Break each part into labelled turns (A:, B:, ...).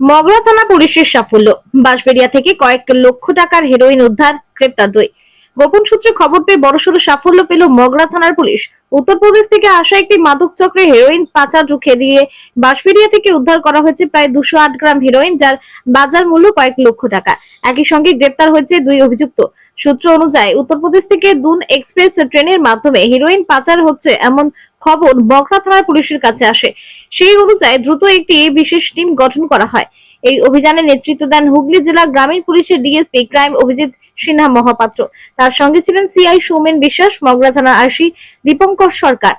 A: মগরা থানা পুলিশের সাফল্য। বাঁশবেড়িয়া থেকে কয়েক লক্ষ টাকার হেরোইন উদ্ধার গ্রেপ্তার দুই। গোপন সূত্রে খবর পেয়ে বড়সড় সাফল্য পেল মগরা থানার পুলিশ। উত্তরপ্রদেশ থেকে আসা একটি মাদক চক্রে হেরোইন পাচার রুখে দিয়ে বাঁশবেড়িয়া থেকে উদ্ধার করা হয়েছে প্রায় দুশো আট গ্রাম হেরোইন যার বাজার মূল্য কয়েক লক্ষ টাকা। একই সঙ্গে গ্রেপ্তার হয়েছে দুই অভিযুক্ত। সূত্র অনুযায়ী, উত্তরপ্রদেশ থেকে দুন এক্সপ্রেস ট্রেনের মাধ্যমে হেরোইন পাচার হচ্ছে এমন খবর মগরা থানার পুলিশের কাছে আসে। সেই অনুযায়ী দ্রুত একটি বিশেষ টিম গঠন করা হয়। এই অভিযানে নেতৃত্ব দেন হুগলি জেলা গ্রামীণ পুলিশের ডিএসপি ক্রাইম অভিজিৎ সিনহা মহাপাত্র। তার সঙ্গে ছিলেন সিআই সৌমেন বিশ্বাস, মগরা থানার আশি দীপঙ্কর সরকার।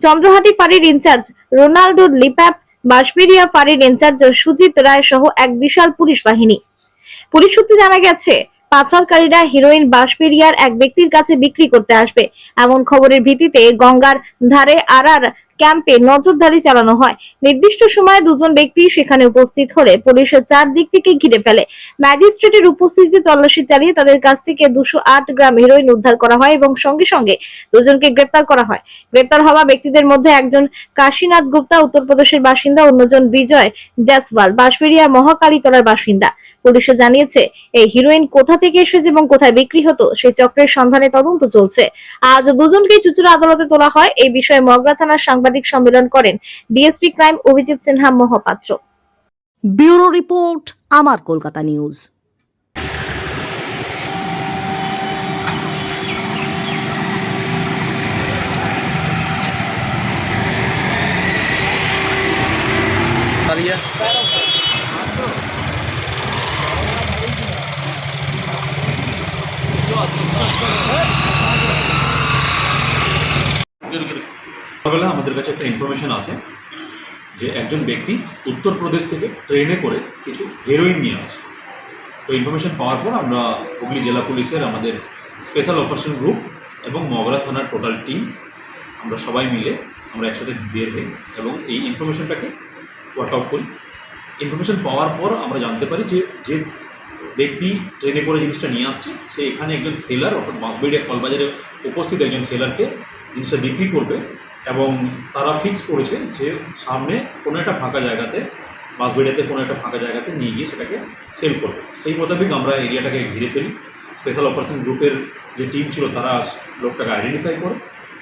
A: চন্দ্রহাটি ফাঁড়ির ইনচার্জ রোনাল্ডো লিপ্যাপ, বাঁশবেড়িয়া ফাঁড়ির ইনচার্জ সুজিত রায় সহ এক বিশাল পুলিশ বাহিনী। পুলিশ সূত্রে জানা গেছে, পাচারকারীরা হিরোইন বাঁশবেড়িয়ার এক ব্যক্তির কাছে বিক্রি করতে আসবে। এমন খবরের ভিত্তিতে গঙ্গার ধারে আরআর ক্যাম্পে নজরদারি চালানো হয়। নির্দিষ্ট সময়ে দুজন ব্যক্তি সেখানে উপস্থিত হলে পুলিশের চারদিক থেকে ঘিরে ফেলে। ম্যাজিস্ট্রেটের উপস্থিতিতে তল্লাশি চালিয়ে তাদের কাছ থেকে দুশো গ্রাম হিরোইন উদ্ধার করা হয় এবং সঙ্গে সঙ্গে দুজনকে গ্রেপ্তার করা হয়। গ্রেপ্তার হওয়া ব্যক্তিদের মধ্যে একজন কাশীনাথ গুপ্তা, উত্তরপ্রদেশের বাসিন্দা, অন্যজন বিজয় জয়সওয়াল, বাঁশবেড়িয়া মহাকালীতলার বাসিন্দা। পুলিশে জানিয়েছে, এই হিরোইন কোথা থেকে এসেছে এবং কোথায় বিক্রি হতো? সেই চক্রের সন্ধানে তদন্ত চলছে। আজ দুজনকেই চুচুড়া আদালতে তোলা হয়। এই বিষয়ে মগরা থানার সাংবাদিক সম্মেলন করেন DSP crime Abhijit Sinha Mahapatra.
B: Bureau report আমার কলকাতা নিউজ।
C: সকালবেলা আমাদের কাছে একটা ইনফরমেশন আছে যে একজন ব্যক্তি উত্তরপ্রদেশ থেকে ট্রেনে করে কিছু হেরোইন নিয়ে আসছে। তো ইনফরমেশন পাওয়ার পর আমরা হুগলি জেলা পুলিশের আমাদের স্পেশাল অপারেশন গ্রুপ এবং মগরা থানার টোটাল টিম আমরা সবাই মিলে আমরা একসাথে বের হই এবং এই ইনফরমেশনটাকে ওয়ার্কআউট করি। ইনফরমেশন পাওয়ার পর আমরা জানতে পারি যে যে ব্যক্তি ট্রেনে করে জিনিসটা নিয়ে আসছে, সে এখানে একজন সেলার অর্থাৎ বাঁশবেড়িয়া কলবাজারে উপস্থিত একজন সেলারকে জিনিসটা বিক্রি করবে। এবং তারা ফিক্স করেছে যে সামনে কোনো একটা ফাঁকা জায়গাতে বাঁশবেড়িয়াতে কোনো একটা ফাঁকা জায়গাতে নিয়ে গিয়ে সেটাকে সেল করবে। সেই মোতাবেক আমরা এরিয়াটাকে ঘিরে ফেলি। স্পেশাল অপারেশন গ্রুপের যে টিম ছিল, তারা লোকটাকে আইডেন্টিফাই করে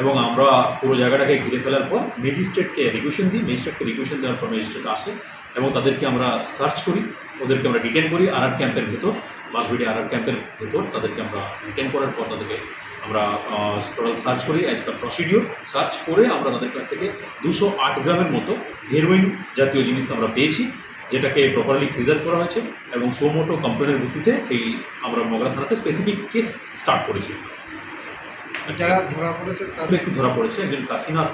C: এবং আমরা পুরো জায়গাটাকে ঘিরে ফেলার পর ম্যাজিস্ট্রেটকে রিকুয়েশন দিই। ম্যাজিস্ট্রেটকে রিকুয়েশন দেওয়ার পর ম্যাজিস্ট্রেট আসে এবং তাদেরকে আমরা সার্চ করি, ওদেরকে আমরা ডিটেন করি। আর ক্যাম্পের ভেতর বাঁশবেড়ি আর আর ক্যাম্পের ভেতর তাদেরকে আমরা ডিটেন করার পর তাদেরকে আমরা টোটাল সার্চ করি অ্যাজ পার প্রসিডিওর সার্চ করে আমরা তাদের কাছ থেকে দুশো আট গ্রামের মতো হেরোইন জাতীয় জিনিস আমরা পেয়েছি যেটাকে প্রপারলি সিজার করা হয়েছে এবং সোমোটো কমপ্লেনের ভিত্তিতে সেই আমরা মগরা থানাতে স্পেসিফিক কেস স্টার্ট করেছি।
D: যারা ধরা পড়েছে
C: এক
D: তার
C: ব্যক্তি ধরা পড়েছে একজন কাশীনাথ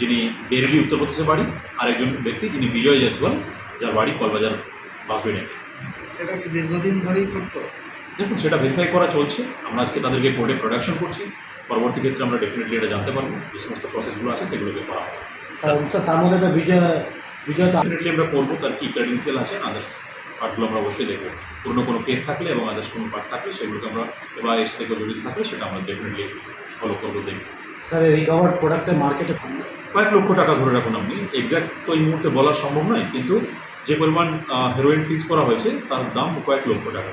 C: যিনি বেরেলি উত্তরপ্রদেশে বাড়ি আর একজন ব্যক্তি যিনি বিজয় জয়সওয়াল যার বাড়ি কলবাজার বাসবেড়িয়াতে
D: এটা কি দীর্ঘদিন ধরেই করতো?
C: দেখুন সেটা ভেরিফাই করা চলছে। আমরা আজকে তাদেরকে কোর্টে প্রোডাকশন করছি। পরবর্তী ক্ষেত্রে আমরা ডেফিনেটলি এটা জানতে পারব। যে সমস্ত প্রসেসগুলো আছে সেগুলোকে করা হবে।
E: স্যার তার মধ্যে তো বিজয় বিজয়
C: ডেফিনেটলি আমরা করব। তার কী ক্রেডেন্সিয়াল আছে আদার্স পার্টগুলো আমরা অবশ্যই দেখব। পুরনো কোনো কেস থাকলে এবং আদার্স কোনো পার্ট থাকলে সেগুলোকে আমরা এবার এর সাথে জড়িত থাকলে সেটা আমরা ডেফিনেটলি ফলো করব দেখব।
E: স্যার রিকভার্ড প্রোডাক্টের মার্কেটে
C: কয়েক লক্ষ টাকা ধরে রাখুন আপনি। এক্স্যাক্ট তো এই মুহূর্তে বলা সম্ভব নয় কিন্তু যে পরিমাণ হেরোইন সিজ করা হয়েছে তার দাম কয়েক লক্ষ টাকা।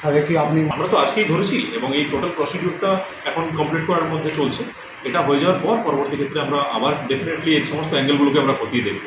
E: স্যার কি আপনি
C: আমরা তো আজকেই ধরেছি এবং এই টোটাল প্রসিডিউরটা এখন কমপ্লিট করার মধ্যে চলছে। এটা হয়ে যাওয়ার পর পরবর্তী ক্ষেত্রে আমরা আবার ডেফিনেটলি এই সমস্ত অ্যাঙ্গেলগুলোকে আমরা খতিয়ে দেখব।